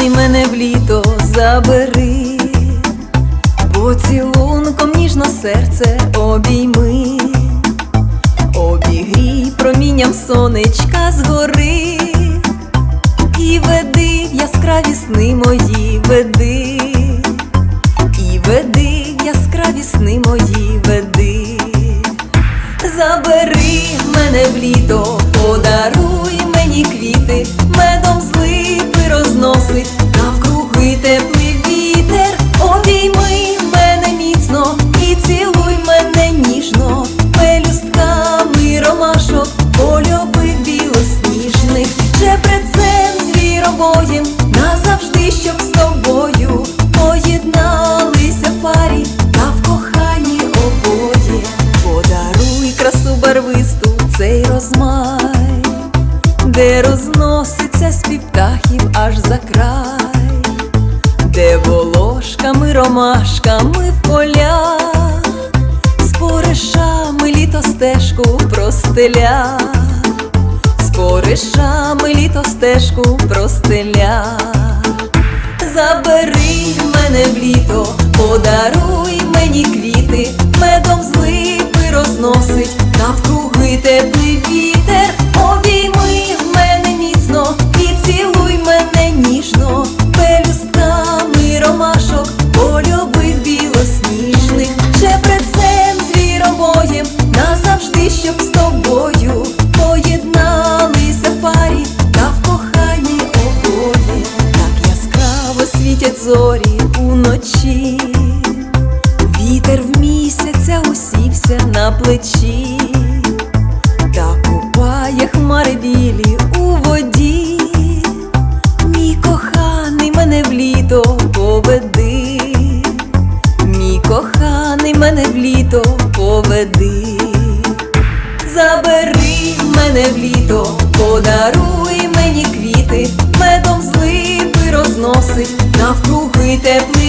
коханий мене в літо забери, поцілунком ніжно серце обійми, обігрій промінням сонечка згори, і веди в яскраві сни мої, веди, і веди в яскраві сни мої, веди. Забери мене в літо, ромашок, польових білосніжних, чепрецем звіробоєм, назавжди, щоб з тобою поєдналися в парі та в коханні обоє. Подаруй красу барвисту цей розмай, де розноситься спів птахів аж за край, де волошками, ромашками в полях, стежку простеля, споришами літо стежку простеля. Забери мене в літо, подаруй на плечі, та купає хмари білі у воді, мій коханий мене в літо поведи, мій коханий мене в літо поведи. Забери мене в літо, подаруй мені квіти, медом з липи розносить, навкруги теплий